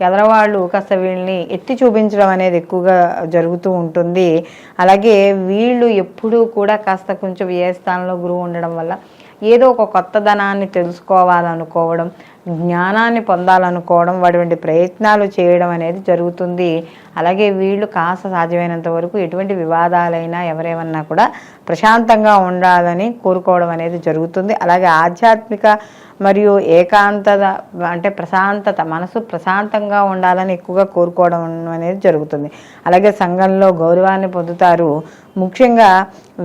ఎదరవాళ్ళు కాస్త వీళ్ళని ఎత్తి చూపించడం అనేది ఎక్కువగా జరుగుతూ ఉంటుంది. అలాగే వీళ్ళు ఎప్పుడూ కూడా కాస్త కొంచెం ఏ స్థానంలో గురువు ఉండడం వల్ల ఏదో ఒక కొత్తదనాన్ని తెలుసుకోవాలనుకోవడం జ్ఞానాన్ని పొందాలనుకోవడం వాటి ప్రయత్నాలు చేయడం అనేది జరుగుతుంది. అలాగే వీళ్ళు కాస్త సాధ్యమైనంత వరకు ఎటువంటి వివాదాలైనా ఎవరేమన్నా కూడా ప్రశాంతంగా ఉండాలని కోరుకోవడం అనేది జరుగుతుంది. అలాగే ఆధ్యాత్మిక మరియు ఏకాంతత అంటే ప్రశాంతత మనసు ప్రశాంతంగా ఉండాలని ఎక్కువగా కోరుకోవడం అనేది జరుగుతుంది. అలాగే సంఘంలో గౌరవాన్ని పొందుతారు. ముఖ్యంగా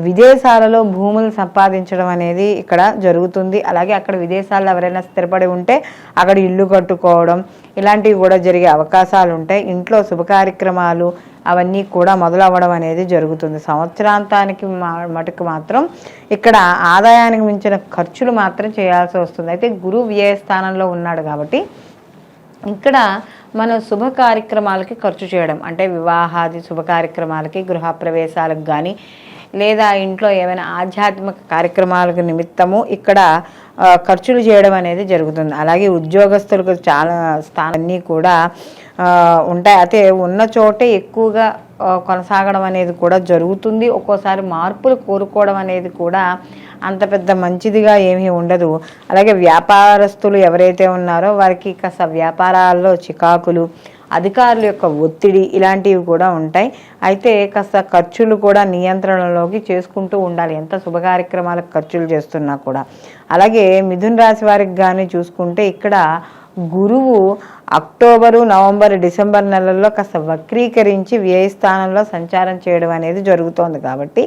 విదేశాలలో భూములు సంపాదించడం అనేది ఇక్కడ జరుగుతుంది. అలాగే అక్కడ విదేశాల్లో ఎవరైనా స్థిరపడి ఉంటే అక్కడ ఇల్లు కట్టుకోవడం ఇలాంటివి కూడా జరిగే అవకాశాలు ఉంటాయి ఇంట్లో శుభ కార్యక్రమాలు అవన్నీ కూడా మొదలవ్వడం అనేది జరుగుతుంది. సంవత్సరాంతానికి మా- మటుకు మాత్రం ఇక్కడ ఆదాయానికి మించిన ఖర్చులు మాత్రం చేయాల్సి వస్తుంది. అయితే గురువు వ్యయ స్థానంలో ఉన్నాడు కాబట్టి ఇక్కడ మనం శుభ కార్యక్రమాలకి ఖర్చు చేయడం అంటే వివాహాది శుభ కార్యక్రమాలకి గృహప్రవేశాలకు కానీ లేదా ఇంట్లో ఏమైనా ఆధ్యాత్మిక కార్యక్రమాలకు నిమిత్తము ఇక్కడ ఖర్చులు చేయడం అనేది జరుగుతుంది. అలాగే ఉద్యోగస్తులకు చాలా స్థానాన్ని కూడా ఉంటాయి. అయితే ఉన్న చోటే ఎక్కువగా కొనసాగడం అనేది కూడా జరుగుతుంది. ఒక్కోసారి మార్పులు కోరుకోవడం అనేది కూడా అంత పెద్ద మంచిదిగా ఏమీ ఉండదు. అలాగే వ్యాపారస్తులు ఎవరైతే ఉన్నారో వారికి కాస్త వ్యాపారాల్లో చికాకులు అధికారుల యొక్క ఒత్తిడి ఇలాంటివి కూడా ఉంటాయి. అయితే కాస్త ఖర్చులు కూడా నియంత్రణలోకి చేసుకుంటూ ఉండాలి. ఎంత శుభ కార్యక్రమాలకు ఖర్చులు చేస్తున్నా కూడా. అలాగే మిథున్ రాశి వారికి కానీ చూసుకుంటే ఇక్కడ గురువు అక్టోబరు నవంబర్ డిసెంబర్ నెలల్లో కాస్త వక్రీకరించి వ్యయ స్థానంలో సంచారం చేయడం అనేది జరుగుతోంది కాబట్టి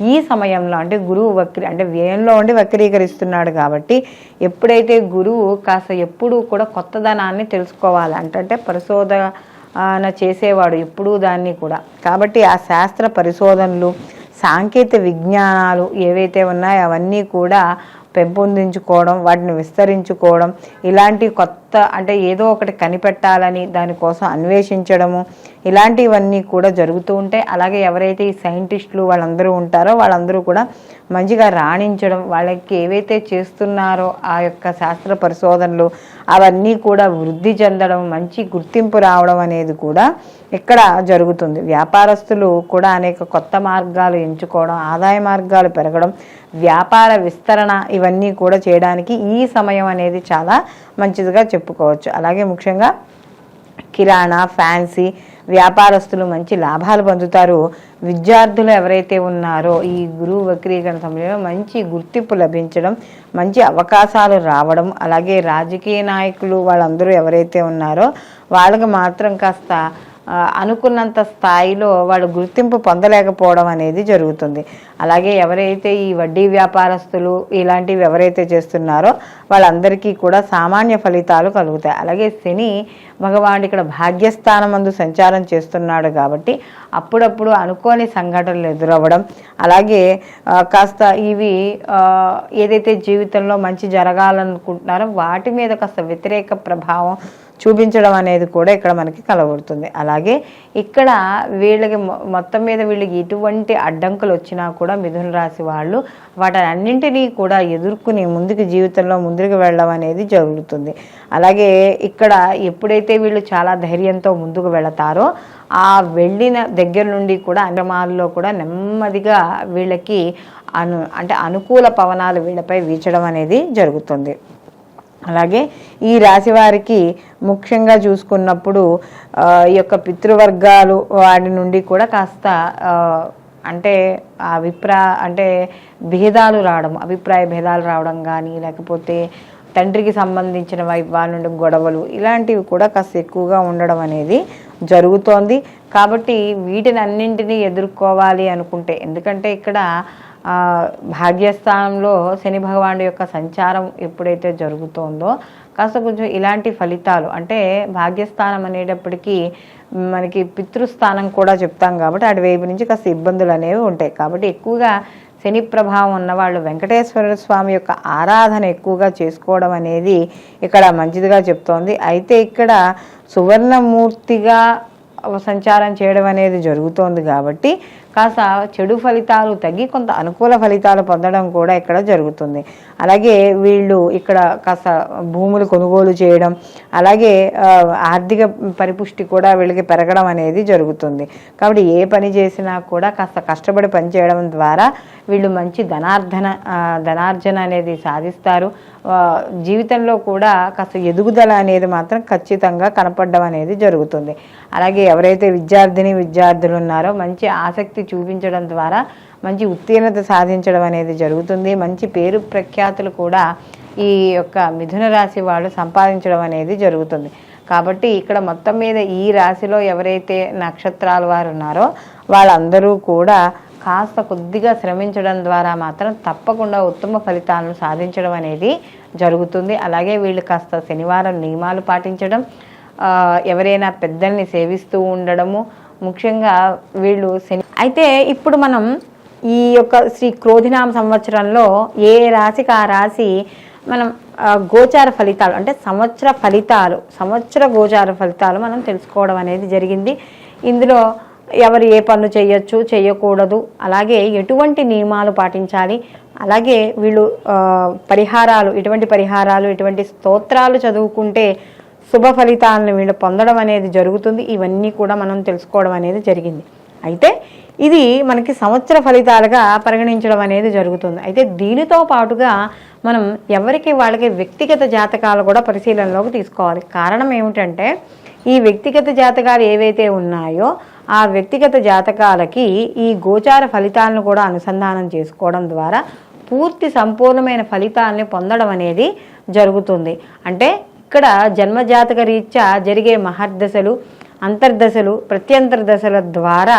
ఈ సమయంలో అంటే గురువు వక్రీ అంటే వ్యయంలో ఉండి వక్రీకరిస్తున్నాడు కాబట్టి ఎప్పుడైతే గురువు కాస్త ఎప్పుడూ కూడా కొత్తదనాన్ని తెలుసుకోవాలి అంటే పరిశోధన చేసేవాడు ఎప్పుడూ దాన్ని కూడా. కాబట్టి ఆ శాస్త్ర పరిశోధనలు సాంకేతిక విజ్ఞానాలు ఏవైతే ఉన్నాయో అవన్నీ కూడా పెంపొందించుకోవడం వాటిని విస్తరించుకోవడం ఇలాంటి కొత్త అంటే ఏదో ఒకటి కనిపెట్టాలని దానికోసం అన్వేషించడము ఇలాంటివన్నీ కూడా జరుగుతూ ఉంటాయి. అలాగే ఎవరైతే ఈ సైంటిస్టులు వాళ్ళందరూ ఉంటారో వాళ్ళందరూ కూడా మంచిగా రాణించడం వాళ్ళకి ఏవైతే చేస్తున్నారో ఆ యొక్క శాస్త్ర పరిశోధనలు అవన్నీ కూడా వృద్ధి చెందడం మంచి గుర్తింపు రావడం అనేది కూడా ఇక్కడ జరుగుతుంది. వ్యాపారస్తులు కూడా అనేక కొత్త మార్గాలు ఎంచుకోవడం ఆదాయ మార్గాలు పెరగడం వ్యాపార విస్తరణ ఇవన్నీ కూడా చేయడానికి ఈ సమయం అనేది చాలా మంచిదిగా చెప్పుకోవచ్చు. అలాగే ముఖ్యంగా కిరాణా ఫ్యాన్సీ వ్యాపారస్తులు మంచి లాభాలు పొందుతారు. విద్యార్థులు ఎవరైతే ఉన్నారో ఈ గురువు వక్రీకరణ సమయంలో మంచి గుర్తింపు లభించడం మంచి అవకాశాలు రావడం అలాగే రాజకీయ నాయకులు వాళ్ళందరూ ఎవరైతే ఉన్నారో వాళ్ళకి మాత్రం కాస్త అనుకున్నంత స్థాయిలో వాళ్ళు గుర్తింపు పొందలేకపోవడం అనేది జరుగుతుంది. అలాగే ఎవరైతే ఈ వడ్డీ వ్యాపారస్తులు ఇలాంటివి ఎవరైతే చేస్తున్నారో వాళ్ళందరికీ కూడా సామాన్య ఫలితాలు కలుగుతాయి. అలాగే శని భగవానుడు ఇక్కడ భాగ్యస్థానం అందు సంచారం చేస్తున్నాడు కాబట్టి అప్పుడప్పుడు అనుకోని సంఘటనలు ఎదురవ్వడం. అలాగే కాస్త ఇవి ఏదైతే జీవితంలో మంచి జరగాలనుకుంటున్నారో వాటి మీద కాస్త వ్యతిరేక ప్రభావం చూపించడం అనేది కూడా ఇక్కడ మనకి కలబడుతుంది అలాగే ఇక్కడ వీళ్ళకి మొ- మొత్తం మీద వీళ్ళకి ఎటువంటి అడ్డంకులు వచ్చినా కూడా మిథున రాశి వాళ్ళు వాటన్నింటినీ కూడా ఎదుర్కొని ముందుకు జీవితంలో ముందుకు వెళ్ళడం అనేది జరుగుతుంది. అలాగే ఇక్కడ ఎప్పుడైతే వీళ్ళు చాలా ధైర్యంతో ముందుకు వెళతారో ఆ వెళ్ళిన దగ్గర నుండి కూడా అండమాల్లో కూడా నెమ్మదిగా వీళ్ళకి అను అంటే అనుకూల పవనాలు వీళ్ళపై వీచడం అనేది జరుగుతుంది. అలాగే ఈ రాశి వారికి ముఖ్యంగా చూసుకున్నప్పుడు ఈ యొక్క పితృవర్గాలు వాడి నుండి కూడా కాస్త అంటే అభిప్రా అంటే భేదాలు రావడం అభిప్రాయ భేదాలు రావడం కానీ లేకపోతే తండ్రికి సంబంధించిన వాళ్ళ నుండి గొడవలు ఇలాంటివి కూడా కాస్త ఎక్కువగా ఉండడం అనేది జరుగుతోంది. కాబట్టి వీటిని అన్నింటినీ ఎదుర్కోవాలి అనుకుంటే ఎందుకంటే ఇక్కడ భాగ్యస్థానంలో శని భగవానుడు యొక్క సంచారం ఎప్పుడైతే జరుగుతోందో కాస్త కొంచెం ఇలాంటి ఫలితాలు అంటే భాగ్యస్థానం అనేటప్పటికీ మనకి పితృస్థానం కూడా చెప్తాం కాబట్టి అటువైపు నుంచి కాస్త ఇబ్బందులు అనేవి ఉంటాయి. కాబట్టి ఎక్కువగా శని ప్రభావం ఉన్నవాళ్ళు వెంకటేశ్వర స్వామి యొక్క ఆరాధన ఎక్కువగా చేసుకోవడం అనేది ఇక్కడ మంచిదిగా చెప్తోంది. అయితే ఇక్కడ సువర్ణమూర్తిగా సంచారం చేయడం అనేది జరుగుతోంది కాబట్టి కాస్త చెడు ఫలితాలు తగ్గి కొంత అనుకూల ఫలితాలు పొందడం కూడా ఇక్కడ జరుగుతుంది. అలాగే వీళ్ళు ఇక్కడ కాస్త భూములు కొనుగోలు చేయడం అలాగే ఆర్థిక పరిపుష్టి కూడా వీళ్ళకి పెరగడం అనేది జరుగుతుంది. కాబట్టి ఏ పని చేసినా కూడా కాస్త కష్టపడి పని చేయడం ద్వారా వీళ్ళు మంచి ధనార్ధన ధనార్జన అనేది సాధిస్తారు. జీవితంలో కూడా కాస్త ఎదుగుదల అనేది మాత్రం ఖచ్చితంగా కనపడడం అనేది జరుగుతుంది. అలాగే ఎవరైతే విద్యార్థిని విద్యార్థులు ఉన్నారో మంచి ఆసక్తి చూపించడం ద్వారా మంచి ఉత్తీర్ణత సాధించడం అనేది జరుగుతుంది. మంచి పేరు ప్రఖ్యాతులు కూడా ఈ యొక్క మిథున రాశి వాళ్ళు సంపాదించడం అనేది జరుగుతుంది. కాబట్టి ఇక్కడ మొత్తం మీద ఈ రాశిలో ఎవరైతే నక్షత్రాల వారు ఉన్నారో వాళ్ళందరూ కూడా కాస్త కొద్దిగా శ్రమించడం ద్వారా మాత్రం తప్పకుండా ఉత్తమ ఫలితాలను సాధించడం అనేది జరుగుతుంది. అలాగే వీళ్ళు కాస్త శనివారం నియమాలు పాటించడం ఎవరైనా పెద్దల్ని సేవిస్తూ ఉండడము ముఖ్యంగా వీళ్ళు శని అయితే ఇప్పుడు మనం ఈ యొక్క శ్రీ క్రోధినామ సంవత్సరంలో ఏ రాశికి ఆ రాశి మనం గోచార ఫలితాలు అంటే సంవత్సర ఫలితాలు సంవత్సర గోచార ఫలితాలు మనం తెలుసుకోవడం అనేది జరిగింది. ఇందులో ఎవరు ఏ పనులు చేయొచ్చు చేయకూడదు అలాగే ఎటువంటి నియమాలు పాటించాలి అలాగే వీళ్ళు పరిహారాలు ఎటువంటి పరిహారాలు ఎటువంటి స్తోత్రాలు చదువుకుంటే శుభ ఫలితాలను వీళ్ళు పొందడం అనేది జరుగుతుంది. ఇవన్నీ కూడా మనం తెలుసుకోవడం అనేది జరిగింది. అయితే ఇది మనకి సంవత్సర ఫలితాలుగా పరిగణించడం అనేది జరుగుతుంది. అయితే దీనితో పాటుగా మనం ఎవరికి వాళ్ళకి వ్యక్తిగత జాతకాలు కూడా పరిశీలనలోకి తీసుకోవాలి. కారణం ఏమిటంటే ఈ వ్యక్తిగత జాతకాలు ఏవైతే ఉన్నాయో ఆ వ్యక్తిగత జాతకాలకి ఈ గోచార ఫలితాలను కూడా అనుసంధానం చేసుకోవడం ద్వారా పూర్తి సంపూర్ణమైన ఫలితాలని పొందడం అనేది జరుగుతుంది. అంటే ఇక్కడ జన్మజాతక రీత్యా జరిగే మహర్దశలు అంతర్దశలు ప్రత్యంతర దశల ద్వారా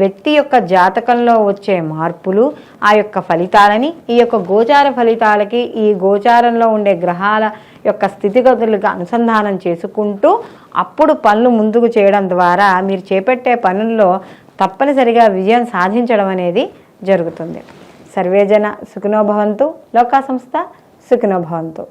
వ్యక్తి యొక్క జాతకంలో వచ్చే మార్పులు ఆ యొక్క ఫలితాలని ఈ యొక్క గోచార ఫలితాలకి ఈ గోచారంలో ఉండే గ్రహాల యొక్క స్థితిగతులకు అనుసంధానం చేసుకుంటూ అప్పుడు పనులు ముందుకు చేయడం ద్వారా మీరు చేపట్టే పనుల్లో తప్పనిసరిగా విజయం సాధించడం అనేది జరుగుతుంది. సర్వేజన సుఖినోభవంతు లోకా సంస్థ సుఖినోభవంతు